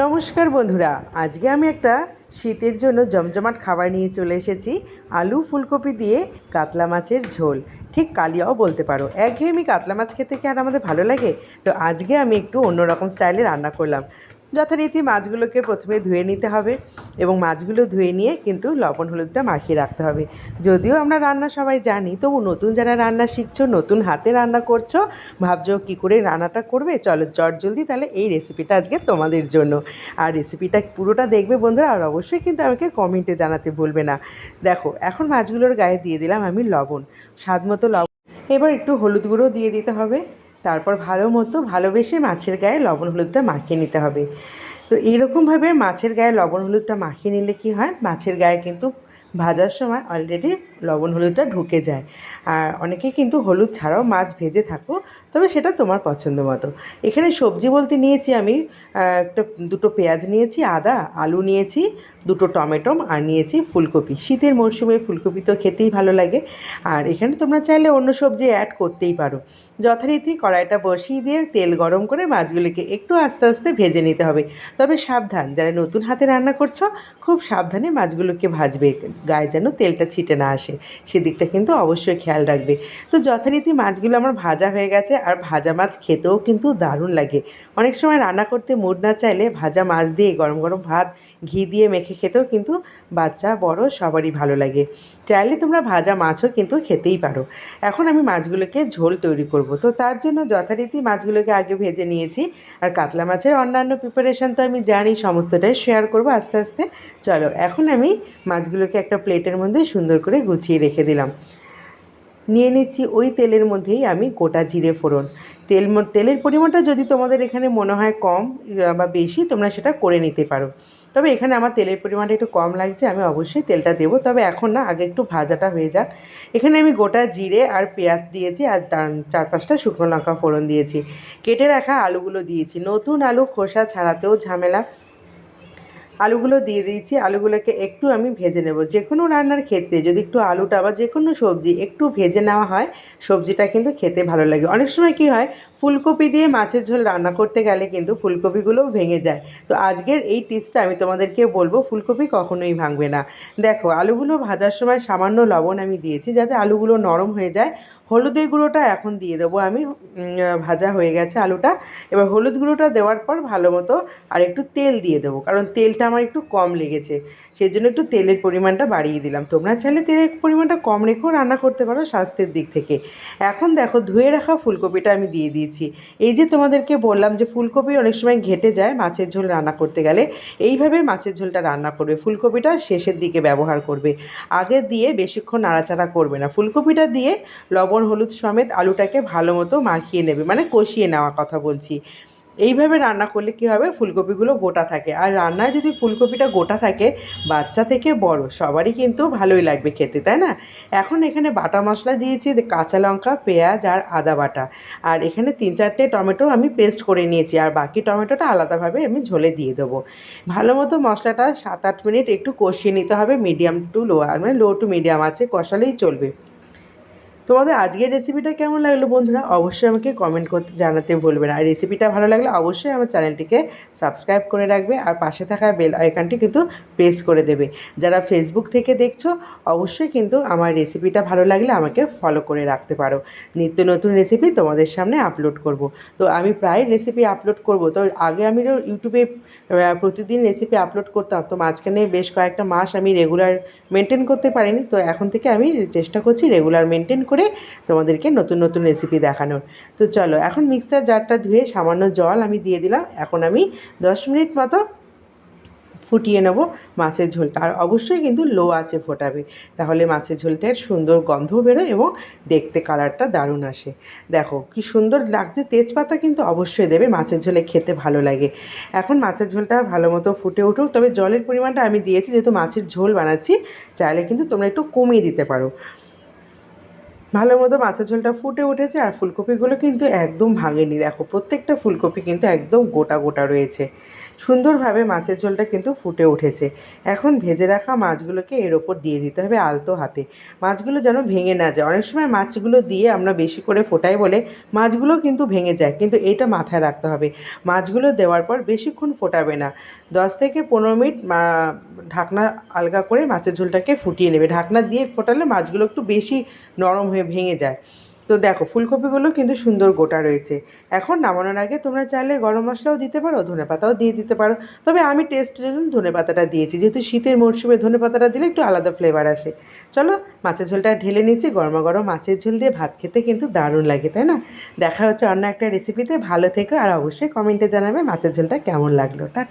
নমস্কার বন্ধুরা, আজকে আমি একটা শীতের জন্য জমজমাট খাবার নিয়ে চলে এসেছি। আলু ফুলকপি দিয়ে কাতলা মাছের ঝোল। ঠিক কালিয়াও বলতে পারো। একঘেয়েমি কাতলা মাছ খেতে কি আর আমাদের ভালো লাগে? তো আজকে আমি একটু অন্যরকম স্টাইলে রান্না করলাম। যথারীতি মাছগুলোকে প্রথমে ধুয়ে নিতে হবে এবং মাছগুলো ধুয়ে নিয়ে কিন্তু লবণ হলুদটা মাখিয়ে রাখতে হবে। যদিও আমরা রান্না সবাই জানি, তবু নতুন যারা রান্না শিখছো, নতুন হাতে রান্না করছ, ভাবছ কী করে রান্নাটা করবে, চলো চট জলদি, তাহলে এই রেসিপিটা আজকে তোমাদের জন্য। আর রেসিপিটা পুরোটা দেখবে বন্ধুরা, আর অবশ্যই কিন্তু আমাকে কমেন্টে জানাতে ভুলবে না। দেখো, এখন মাছগুলোর গায়ে দিয়ে দিলাম আমি লবণ, স্বাদ মতো লবণ। এবার একটু হলুদ গুঁড়ো দিয়ে দিতে হবে। তারপর ভালো মতো ভালোবেসে মাছের গায়ে লবণ হলুদটা মাখিয়ে নিতে হবে। তো এইরকমভাবে মাছের গায়ে লবণ হলুদটা মাখিয়ে নিলে কি হয়? মাছের গায়ে কিন্তু ভাজার সময় অলরেডি লবণ হলুদটা ঢুকে যায়। আর অনেকে কিন্তু হলুদ ছাড়াও মাছ ভেজে থাকো, তবে সেটা তোমার পছন্দ মতো। এখানে সবজি বলতে নিয়েছি আমি একটা দুটো পেঁয়াজ নিয়েছি, আদা, আলু নিয়েছি, দুটো টমেটো আর নিয়েছি ফুলকপি। শীতের মরশুমে ফুলকপি তো খেতেই ভালো লাগে। আর এখানে তোমরা চাইলে অন্য সবজি অ্যাড করতেই পারো। যথারীতি কড়াইটা বসিয়ে দিয়ে তেল গরম করে মাছগুলিকে একটু আস্তে আস্তে ভেজে নিতে হবে। তবে সাবধান, যারা নতুন হাতে রান্না করছ, খুব সাবধানে মাছগুলোকে ভাজবে, গায়ে যেন তেলটা ছিটে না আসে। সেদিকটা কিন্তু অবশ্যই খেয়াল রাখবে। তো যথারীতি মাছগুলো আমার ভাজা হয়ে গেছে, আর ভাজা মাছ খেতেও কিন্তু দারুণ লাগে। অনেক সময় রান্না করতে মুড না চাইলে ভাজা মাছ দিয়ে গরম গরম ভাত, ঘি দিয়ে মেখে খেতেও কিন্তু বাচ্চা, বড় সবারই ভালো লাগে। চাইলে তোমরা ভাজা মাছও কিন্তু খেতেই পারো। এখন আমি মাছগুলোকে ঝোল তৈরি করব। তো তার জন্য যথারীতি মাছগুলোকে আগে ভেজে নিয়েছি, আর কাতলা মাছের অন্যান্য প্রিপারেশান তো আমি জানি, সমস্তটাই শেয়ার করব আস্তে আস্তে। চলো, এখন আমি মাছগুলোকে একটা প্লেটের মধ্যে সুন্দর করে গুছিয়ে রেখে দিলাম। নিয়ে নিচ্ছি ওই তেলের মধ্যেই আমি গোটা জিরে ফোড়ন। তেল তেলের পরিমাণটা যদি তোমাদের এখানে মনে হয় কম বা বেশি, তোমরা সেটা করে নিতে পারো। তবে এখানে আমার তেলের পরিমাণটা একটু কম লাগছে, আমি অবশ্যই তেলটা দেবো। তবে এখন না, আগে একটু ভাজাটা হয়ে যাক। এখানে আমি গোটা জিরে আর পেঁয়াজ দিয়েছি, আর চার পাঁচটা শুকনো লঙ্কা ফোড়ন দিয়েছি। কেটে রাখা আলুগুলো দিয়েছি। নতুন আলু খোসা ছাড়াতেও ঝামেলা। আলুগুলো দিয়ে দিয়েছি। আলুগুলোকে একটু আমি ভেজে নেব। যে কোনো রান্নার ক্ষেত্রে যদি একটু আলুটা বা যে কোনো সবজি একটু ভেজে নেওয়া হয়, সবজিটা কিন্তু খেতে ভালো লাগে। অনেক সময় কি হয় ফুলকপি দিয়ে মাছের ঝোল রান্না করতে গেলে কিন্তু ফুলকপিগুলোও ভেঙে যায়। তো আজকের এই টিপসটা আমি তোমাদেরকে বলব, ফুলকপি কখনোই ভাঙবে না। দেখো, আলুগুলো ভাজার সময় সামান্য লবণ আমি দিয়েছি যাতে আলুগুলো নরম হয়ে যায়। হলুদের গুঁড়োটা এখন দিয়ে দেবো আমি ভাজা হয়ে গেছে আলুটা। এবার হলুদ গুঁড়োটা দেওয়ার পর ভালো মতো আর একটু তেল দিয়ে দেবো, কারণ তেলটা আমার একটু কম লেগেছে। সেই জন্য একটু তেলের পরিমাণটা বাড়িয়ে দিলাম। তোমরা চাইলে তেলের পরিমাণটা কম রেখেও রান্না করতে পারো স্বাস্থ্যের দিক থেকে। এখন দেখো, ধুয়ে রাখা ফুলকপিটা আমি দিয়ে দিয়েছি। এই যে তোমাদেরকে বললাম যে ফুলকপি অনেক সময় ঘেটে যায়, মাছের ঝোল রান্না করতে গেলে, এইভাবে মাছের ঝোলটা রান্না করবে। ফুলকপিটা শেষের দিকে ব্যবহার করবে। আগে দিয়ে বেশিক্ষণ নাড়াচাড়া করবে না। ফুলকপিটা দিয়ে লবণ, হলুদ সমেত আলুটাকে ভালো মতো মাখিয়ে নেবে মানে কষিয়ে নেওয়ার কথা বলছি। এইভাবে রান্না করলে কী হবে? ফুলকপিগুলো গোটা থাকে। আর রান্নায় যদি ফুলকপিটা গোটা থাকে, বাচ্চা থেকে বড়, সবারই কিন্তু ভালোই লাগবে খেতে, তাই না? এখন এখানে বাটা মশলা দিয়েছি কাঁচা লঙ্কা, পেঁয়াজ আর আদা বাটা। আর এখানে তিন চারটে টমেটো আমি পেস্ট করে নিয়েছি। আর বাকি টমেটোটা আলাদাভাবে আমি ঝোলে দিয়ে দেবো। ভালো মতো মশলাটা সাত আট মিনিট একটু কষিয়ে নিতে হবে। মিডিয়াম টু লো মানে লো টু মিডিয়াম আছে, কষালেই চলবে। তোমাদের আজকের রেসিপিটা কেমন লাগল বন্ধুরা? অবশ্যই আমাকে কমেন্ট করতে জানাতে ভুলবে না। আর রেসিপিটা ভালো লাগলে অবশ্যই আমার চ্যানেলটিকে সাবস্ক্রাইব করে রাখবে আর পাশে থাকা বেল আইকনটি কিন্তু প্রেস করে দেবে। যারা ফেসবুক থেকে দেখছ, অবশ্যই কিন্তু আমার রেসিপিটা ভালো লাগলে আমাকে ফলো করে রাখতে পারো। নিত্য নতুন রেসিপি তোমাদের সামনে আপলোড করব। তো আমি প্রায় রেসিপি আপলোড করব। তো আগে আমি ইউটিউবে প্রতিদিন রেসিপি আপলোড করতাম। তো মাঝখানে বেশ কয়েকটা মাস আমি রেগুলার মেনটেন করতে পারিনি। তো এখন থেকে আমি চেষ্টা করছি রেগুলার মেনটেন করে তোমাদেরকে নতুন নতুন রেসিপি দেখানোর। তো চলো, এখন মিক্সার জারটা ধুয়ে সামান্য জল আমি দিয়ে দিলাম। এখন আমি দশ মিনিট মতো ফুটিয়ে নেব মাছের ঝোলটা। আর অবশ্যই কিন্তু লো আছে ফোটাবে, তাহলে মাছের ঝোলটার সুন্দর গন্ধ বেরোয় এবং দেখতে কালারটা দারুণ আসে। দেখো, কি সুন্দর লাগছে, তেজপাতা কিন্তু অবশ্যই দেবে, মাছের ঝোলে খেতে ভালো লাগে। এখন মাছের ঝোলটা ভালো মতো ফুটে উঠুক, তবে জলের পরিমাণটা আমি দিয়েছি, যেহেতু মাছের ঝোল বানাচ্ছি, চাইলে কিন্তু তোমরা একটু কমিয়ে দিতে পারো। ভালো মতো মাছের ঝোলটা ফুটে উঠেছে আর ফুলকপিগুলো কিন্তু একদম ভাঙেনি। দেখো, প্রত্যেকটা ফুলকপি কিন্তু একদম গোটা গোটা রয়েছে। সুন্দরভাবে মাছের ঝোলটা কিন্তু ফুটে উঠেছে। এখন ভেজে রাখা মাছগুলোকে এর ওপর দিয়ে দিতে হবে আলতো হাতে। মাছগুলো যেন ভেঙে না যায়। অনেক সময় মাছগুলো দিয়ে আমরা বেশি করে ফোটাই বলে মাছগুলো কিন্তু ভেঙে যায়, কিন্তু এটা মাথায় রাখতে হবে। মাছগুলো দেওয়ার পর বেশিক্ষণ ফোটাবে না। দশ থেকে পনেরো মিনিট ঢাকনা আলগা করে মাছের ঝোলটাকে ফুটিয়ে নেবে। ঢাকনা দিয়ে ফোটালে মাছগুলো একটু বেশি নরম হয়ে ভেঙে যায়। তো দেখো, ফুলকপিগুলো কিন্তু সুন্দর গোটা রয়েছে। এখন নামানোর আগে তোমরা চাইলে গরম মশলাও দিতে পারো, ধনে পাতাও দিয়ে দিতে পারো। তবে আমি টেস্ট জন্য ধনে পাতাটা দিয়েছি। যেহেতু শীতের মরশুমে ধনে পাতাটা দিলে একটু আলাদা ফ্লেভার আসে। চলো, মাছের ঝোলটা ঢেলে নিচ্ছি। গরমা গরম মাছের ঝোল দিয়ে ভাত খেতে কিন্তু দারুণ লাগে, তাই না? দেখা হচ্ছে অন্য একটা রেসিপিতে ভালো থেকো আর অবশ্যই কমেন্টে জানাবে মাছের ঝোলটা কেমন লাগল। টাটা।